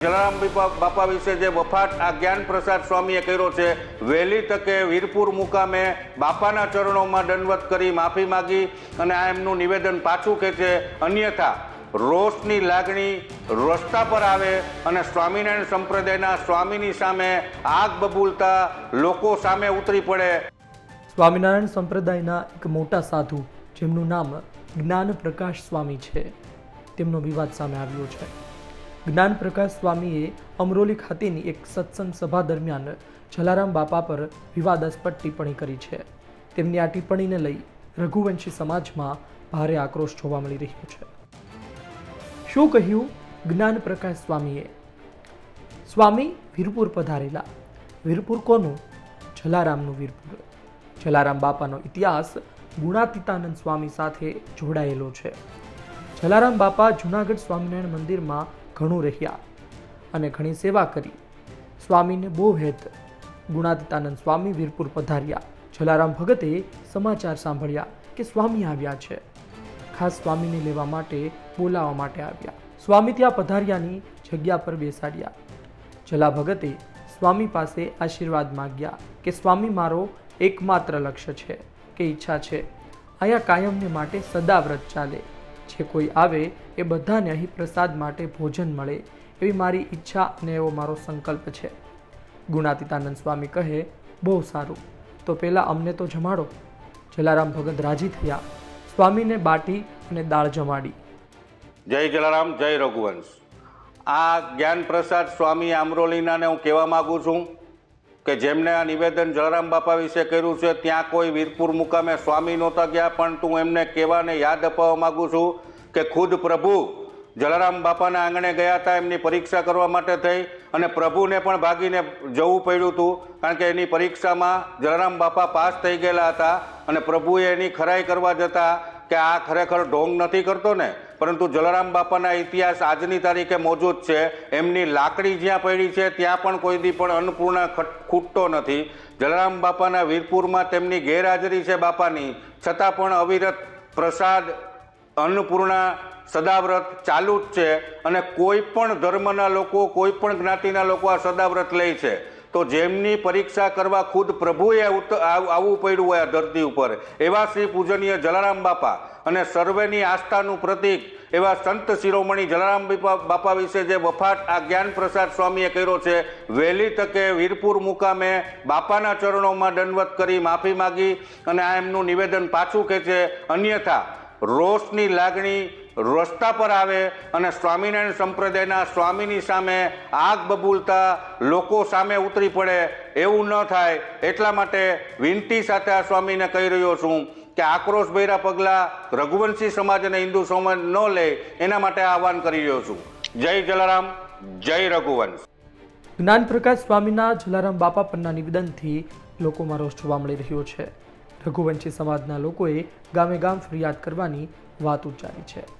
જલારામ બાપા વિશે જે વફાટ આ જ્ઞાન પ્રસાદ સ્વામીએ કર્યો છે, વહેલી તકે વીરપુર મુકામે બાપાના ચરણોમાં દંડવત કરી માફી માગી અને આ એમનું નિવેદન પાછું ખેંચે અન્યથા, રોષની લાગણી રસ્તા પર આવે અને સ્વામિનારાયણ સંપ્રદાયના સ્વામીની સામે આગ બબૂલતા લોકો સામે ઉતરી પડે. સ્વામિનારાયણ સંપ્રદાયના એક મોટા સાધુ, જેમનું નામ જ્ઞાન પ્રકાશ સ્વામી છે, તેમનો વિવાદ સામે આવ્યો છે. જ્ઞાન પ્રકાશ સ્વામીએ અમરોલી ખાતેની એક સત્સંગ સભા દરમિયાન જલારામ બાપા પર વિવાદાસ્પદ ટિપ્પણી કરી છે. તેમની આ ટિપ્પણીને લઈ રઘુવંશી સમાજમાં ભારે આક્રોશ જોવા મળી રહ્યો છે. શું કહ્યું? જ્ઞાન પ્રકાશ સ્વામીએ. સ્વામી, વીરપુર પધારેલા. વીરપુર કોનું? જલારામનું વીરપુર. જલારામ બાપાનો ઇતિહાસ ગુણાતીતાનંદ સ્વામી સાથે જોડાયેલો છે. જલારામ બાપા જુનાગઢ સ્વામિનારાયણ મંદિરમાં ઘણું રહ્યા અને ઘણી સેવા કરી. સ્વામીને બહુ હેત ગુણાદિતાનંદ સ્વામી વીરપુર પધાર્યા. જલારામ ભગતે સમાચાર સાંભળ્યા કે સ્વામી આવ્યા છે. ખાસ સ્વામીને લેવા માટે બોલાવવા માટે આવ્યા. સ્વામી ત્યાં પધાર્યાની જગ્યા પર બેસાડ્યા. જલા ભગતે સ્વામી પાસે આશીર્વાદ માગ્યા કે સ્વામી મારો એકમાત્ર લક્ષ્ય છે, કે ઈચ્છા છે. અહીંયા કાયમને માટે સદાવ્રત ચાલે. જે કોઈ આવે એ બધાને અહીં પ્રસાદ માટે ભોજન મળે એવી મારી ઈચ્છા અને એવો મારો સંકલ્પ છે. ગુણાતીતાનંદ સ્વામી કહે, બહુ સારું. તો પહેલાં અમને તો જમાડો. જલારામ ભગત રાજી થયા. સ્વામીને બાટી અને દાળ જમાડી. જય જલારામ, જય રઘુવંશ. આ જ્ઞાન પ્રસાદ સ્વામી આમરોલીનાને હું કહેવા માગું છું કે જેમને આ નિવેદન જલારામ બાપા વિશે કર્યું છે, ત્યાં કોઈ વીરપુર મુકામે સ્વામી નહોતા ગયા, પણ તું એમને કહેવાને યાદ અપાવવા માગું છું કે ખુદ પ્રભુ જલારામ બાપાના આંગણે ગયા હતા, એમની પરીક્ષા કરવા માટે થઈ અને પ્રભુને પણ ભાગીને જવું પડ્યું હતું, કારણ કે એની પરીક્ષામાં જલારામ બાપા પાસ થઈ ગયેલા હતા અને પ્રભુએ એની ખરાઈ કરવા જતા કે આ ખરેખર ઢોંગ નથી કરતો ને? પરંતુ જલારામ બાપાના ઇતિહાસ આજની તારીખે મોજૂદ છે. એમની લાકડી જ્યાં પડી છે, ત્યાં પણ કોઈ દી પણ અન્નપૂર્ણા ખટ- ખૂટતો નથી. જલારામ બાપાના વીરપુરમાં તેમની ગેરહાજરી છે બાપાની. છતાં પણ અવિરત પ્રસાદ, અન્નપૂર્ણા, સદાવ્રત ચાલુ જ છે અને કોઈ પણ ધર્મના લોકો, કોઈ પણ જ્ઞાતિના લોકો આ સદાવ્રત લે છે. તો જેમની પરીક્ષા કરવા ખુદ પ્રભુએ આવવું પડ્યું હોય આ ધરતી ઉપર, એવા શ્રી પૂજનીય જલારામ બાપા અને સર્વેની આસ્થાનું પ્રતીક એવા સંત શિરોમણી જલારામ બાપા- વિશે જે વફાટ આ જ્ઞાન પ્રસાદ સ્વામીએ કર્યો છે, વહેલી તકે વીરપુર મુકામે બાપાના ચરણોમાં દંડવત કરી માફી માગી અને આ એમનું નિવેદન પાછું ખેંચે અન્યથા રોષની લાગણી રસ્તા પર આવે અને સ્વામિનારાયણ સંપ્રદાયના સ્વામીની સામે આગ બબૂલતા લોકો સામે ઉતરી પડે, એવું ન થાય. એટલા માટે વિનંતી સાથે આ સ્વામીને કહી રહ્યો છું કે આક્રોશ ભૈરા પગલાં રઘુવંશી સમાજ અને હિન્દુ સમાજ ન લે, એના માટે આહવાન કરી રહ્યો છું. જય જલારામ, જય રઘુવંશ. જ્ઞાન પ્રકાશ સ્વામીના જલારામ બાપા પરના નિવેદનથી લોકોમાં રોષ જોવા મળી રહ્યો છે. રઘુવંશી સમાજના લોકોએ ગામે ગામ ફરિયાદ કરવાની વાત ઉચ્ચારી છે.